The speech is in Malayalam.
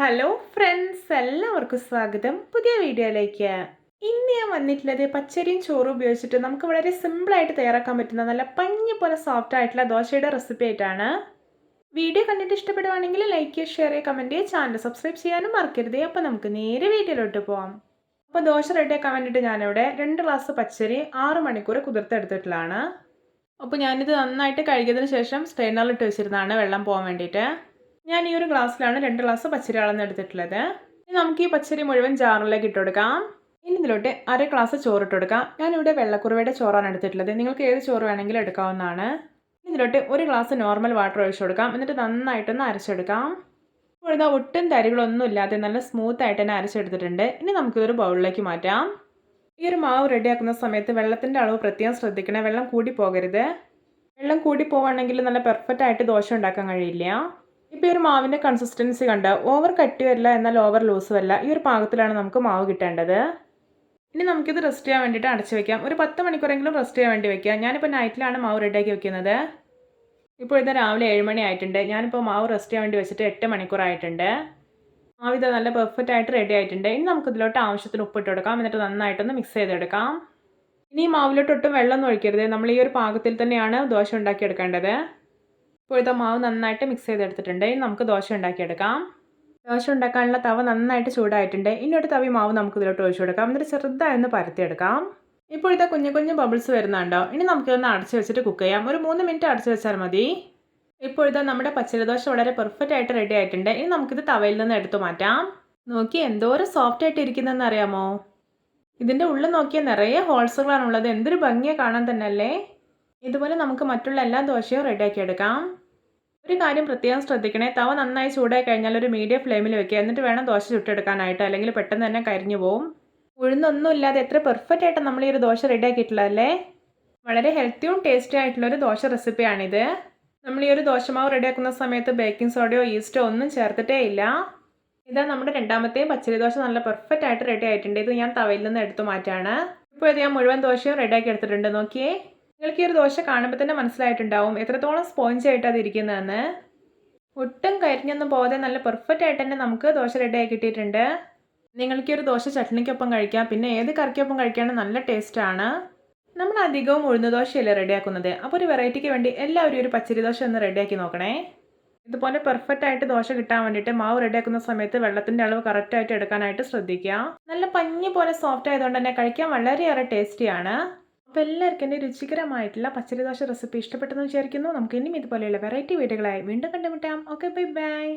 ഹലോ ഫ്രണ്ട്സ് എല്ലാവർക്കും സ്വാഗതം. പുതിയ വീഡിയോയിലേക്ക്. ഇന്ന് ഞാൻ വന്നിട്ടുള്ളത് പച്ചരിയും ചോറും ഉപയോഗിച്ചിട്ട് നമുക്ക് വളരെ സിമ്പിളായിട്ട് തയ്യാറാക്കാൻ പറ്റുന്ന നല്ല പഞ്ഞി പോലെ സോഫ്റ്റ് ആയിട്ടുള്ള ദോശയുടെ റെസിപ്പി ആയിട്ടാണ്. വീഡിയോ കണ്ടിട്ട് ഇഷ്ടപ്പെടുവാണെങ്കിൽ ലൈക്ക് ചെയ്യുക ഷെയർ ചെയ്യുക. കമന്റ് ചെയ്യുക ചാനൽ സബ്സ്ക്രൈബ് ചെയ്യാനും മറക്കരുത്. അപ്പോൾ നമുക്ക് നേരെ വീഡിയോയിലോട്ട് പോവാം. അപ്പോൾ ദോശ റെഡിയാക്കാൻ വേണ്ടിയിട്ട് ഞാനിവിടെ രണ്ട് ഗ്ലാസ് പച്ചരി ആറ് മണിക്കൂർ കുതിർത്തെടുത്തിട്ടുള്ളതാണ്. അപ്പോൾ ഞാനിത് നന്നായിട്ട് കഴുകിയതിന് ശേഷം സ്ട്രെയിനറിലിട്ട് വെച്ചിരുന്നതാണ് വെള്ളം പോകാൻ വേണ്ടിയിട്ട്. ഞാൻ ഈ ഒരു ഗ്ലാസ്സിലാണ് രണ്ട് ഗ്ലാസ് പച്ചരി അളന്ന് എടുത്തിട്ടുള്ളത് നമുക്ക് ഈ പച്ചരി മുഴുവൻ ജാറിലേക്ക് ഇട്ട് കൊടുക്കാം. ഇനി ഇതിലോട്ട് അര ഗ്ലാസ് ചോറ് കൊടുക്കാം. ഞാനിവിടെ വെള്ളക്കുറവയുടെ ചോറാണ് എടുത്തിട്ടുള്ളത്. നിങ്ങൾക്ക് ഏത് ചോറ് വേണമെങ്കിലും എടുക്കാവുന്നതാണ്. ഇതിലോട്ട് ഒരു ഗ്ലാസ് നോർമൽ വാട്ടർ ഒഴിച്ചു കൊടുക്കാം. എന്നിട്ട് നന്നായിട്ടൊന്ന് അരച്ചെടുക്കാം. ഇപ്പോൾ ഒട്ടും തരികളൊന്നും ഇല്ലാതെ നല്ല സ്മൂത്ത് ആയിട്ട് തന്നെ അരച്ചെടുത്തിട്ടുണ്ട്. ഇനി നമുക്കിതൊരു ബൗളിലേക്ക് മാറ്റാം. ഈ ഒരു മാവ് റെഡിയാക്കുന്ന സമയത്ത് വെള്ളത്തിന്റെ അളവ് പ്രത്യേകം ശ്രദ്ധിക്കണം. വെള്ളം കൂടി പോകരുത്. വെള്ളം കൂടി പോവുകയാണെങ്കിൽ നല്ല പെർഫെക്റ്റ് ആയിട്ട് ദോശ ഉണ്ടാക്കാൻ കഴിയില്ല. ഇപ്പോൾ ഈ ഒരു മാവിന്റെ കൺസിസ്റ്റൻസി കണ്ട ഓവർ കട്ടി വരില്ല എന്നാൽ ഓവർ ലൂസ് വരില്ല ഈ ഒരു പാകത്തിലാണ് നമുക്ക് മാവ് കിട്ടേണ്ടത്. ഇനി നമുക്കിത് റെസ്റ്റ് ചെയ്യാൻ വേണ്ടിയിട്ട് അടച്ചു വെക്കാം. ഒരു പത്ത് മണിക്കൂറെങ്കിലും റെസ്റ്റ് ചെയ്യാൻ വേണ്ടി വെക്കാം. ഞാനിപ്പോൾ നൈറ്റിലാണ് മാവ് റെഡിയാക്കി വെക്കുന്നത്. ഇപ്പോൾ ഇതാ രാവിലെ ഏഴ് മണി ആയിട്ടുണ്ട്. ഞാനിപ്പോൾ മാവ് റെസ്റ്റ് ചെയ്യാൻ വേണ്ടി വെച്ചിട്ട് എട്ട് മണിക്കൂറായിട്ടുണ്ട് മാവ് ഇത് നല്ല പെർഫെക്റ്റ് ആയിട്ട് റെഡി ആയിട്ടുണ്ട്. ഇനി നമുക്ക് ഇതിലോട്ട് ആവശ്യത്തിന് ഉപ്പിട്ട് കൊടുക്കാം. എന്നിട്ട് നന്നായിട്ടൊന്ന് മിക്സ് ചെയ്തെടുക്കാം. ഇനി മാവിലോട്ടൊട്ടും വെള്ളം ഒഴിക്കരുത്. നമ്മൾ ഈ ഒരു പാകത്തിൽ തന്നെയാണ് ദോശ ഉണ്ടാക്കിയെടുക്കേണ്ടത്. ഇപ്പോഴത്തെ മാവ് നന്നായിട്ട് മിക്സ് ചെയ്തെടുത്തിട്ടുണ്ട്. ഇനി നമുക്ക് ദോശ ഉണ്ടാക്കിയെടുക്കാം. ദോശ ഉണ്ടാക്കാനുള്ള തവ നന്നായിട്ട് ചൂടായിട്ടുണ്ട്. ഇനി ഒരു തവി മാവ് നമുക്ക് ഇതിലോട്ട് ഒഴിച്ചു കൊടുക്കാം. എന്നിട്ട് ചെറുതായി ഒന്ന് പരത്തിയെടുക്കാം. ഇപ്പോഴത്തെ കുഞ്ഞു കുഞ്ഞു ബബിൾസ് വരുന്നുണ്ടോ? ഇനി നമുക്കിതൊന്ന് അടച്ചു വെച്ചിട്ട് കുക്ക് ചെയ്യാം. ഒരു മൂന്ന് മിനിറ്റ് അടച്ചു വെച്ചാൽ മതി. ഇപ്പോഴത്തെ നമ്മുടെ പച്ചരി ദോശ വളരെ പെർഫെക്റ്റ് ആയിട്ട് റെഡി ആയിട്ടുണ്ട്. ഇനി നമുക്കിത് തവയിൽ നിന്ന് എടുത്തു മാറ്റാം. നോക്കി എന്തോരം സോഫ്റ്റ് ആയിട്ട് ഇരിക്കുന്നതെന്ന് അറിയാമോ? ഇതിന്റെ ഉള്ളിൽ നോക്കിയാൽ നിറയെ ഹോൾസുകളാണുള്ളത് എന്തൊരു ഭംഗിയെ കാണാൻ തന്നെ അല്ലേ ഇതുപോലെ നമുക്ക് മറ്റുള്ള എല്ലാ ദോശയും റെഡിയാക്കി എടുക്കാം. ഒരു കാര്യം പ്രത്യേകം ശ്രദ്ധിക്കണേ. തവ നന്നായി ചൂടായി കഴിഞ്ഞാൽ ഒരു മീഡിയം ഫ്ലെയിമിൽ വെക്കുക. എന്നിട്ട് വേണം ദോശ ചുട്ടെടുക്കാനായിട്ട്. അല്ലെങ്കിൽ പെട്ടെന്ന് തന്നെ കരിഞ്ഞു പോവും. ഉഴുന്നൊന്നും ഇല്ലാതെ എത്ര പെർഫെക്റ്റ് ആയിട്ട് നമ്മൾ ഈ ഒരു ദോശ റെഡിയാക്കിയിട്ടുള്ളതല്ലേ വളരെ ഹെൽത്തിയും ടേസ്റ്റി ആയിട്ടുള്ള ഒരു ദോശ റെസിപ്പിയാണിത് നമ്മൾ ഈ ഒരു ദോശമാവ് റെഡിയാക്കുന്ന സമയത്ത് ബേക്കിംഗ് സോഡയോ ഈസ്റ്റോ ഒന്നും ചേർത്തിട്ടേ ഇല്ല. ഇതാ നമ്മുടെ രണ്ടാമത്തെയും പച്ചരി ദോശ നല്ല പെർഫെക്റ്റ് ആയിട്ട് റെഡി ആയിട്ടുണ്ട്. ഇത് ഞാൻ തവയിൽ നിന്ന് എടുത്തു മാറ്റാണ്. ഇപ്പോൾ ഇത് ഞാൻ മുഴുവൻ ദോശയും റെഡിയാക്കി എടുത്തിട്ടുണ്ട്. നോക്കിയേ. നിങ്ങൾക്ക് ഈ ഒരു ദോശ കാണുമ്പോൾ തന്നെ മനസ്സിലായിട്ടുണ്ടാവും എത്രത്തോളം സ്പോഞ്ച് ആയിട്ട് ഇരിക്കുന്നതെന്ന്. ഒട്ടും കരിഞ്ഞൊന്നും പോകാതെ നല്ല പെർഫെക്റ്റ് ആയിട്ട് തന്നെ നമുക്ക് ദോശ റെഡിയായി കിട്ടിയിട്ടുണ്ട്. നിങ്ങൾക്ക് ഒരു ദോശ ചട്നിക്കൊപ്പം കഴിക്കാം. പിന്നെ ഏത് കറിക്കൊപ്പം കഴിക്കാനും നല്ല ടേസ്റ്റാണ് നമ്മൾ അധികവും ഉഴുന്ന ദോശയല്ലേ റെഡിയാക്കുന്നത് അപ്പോൾ ഒരു വെറൈറ്റിക്ക് വേണ്ടി എല്ലാവരും ഒരു പച്ചരി ദോശ ഒന്ന് റെഡിയാക്കി നോക്കണേ. ഇതുപോലെ പെർഫെക്റ്റ് ആയിട്ട് ദോശ കിട്ടാൻ വേണ്ടിയിട്ട് മാവ് റെഡിയാക്കുന്ന സമയത്ത് വെള്ളത്തിന്റെ അളവ് കറക്റ്റായിട്ട് എടുക്കാനായിട്ട് ശ്രദ്ധിക്കുക. നല്ല പഞ്ഞി പോലെ സോഫ്റ്റ് ആയതുകൊണ്ട് തന്നെ കഴിക്കാൻ വളരെയേറെ ടേസ്റ്റിയാണ് അപ്പോൾ എല്ലാവർക്കും എന്റെ രുചികരമായിട്ടുള്ള പച്ചരി ദോശ റെസിപ്പി ഇഷ്ടപ്പെട്ടെന്ന് വിചാരിക്കുന്നു. നമുക്ക് ഇനിയും ഇതുപോലെയുള്ള വെറൈറ്റി വീഡിയോകളായി വീണ്ടും കണ്ടുമുട്ടാം. Okay bye bye.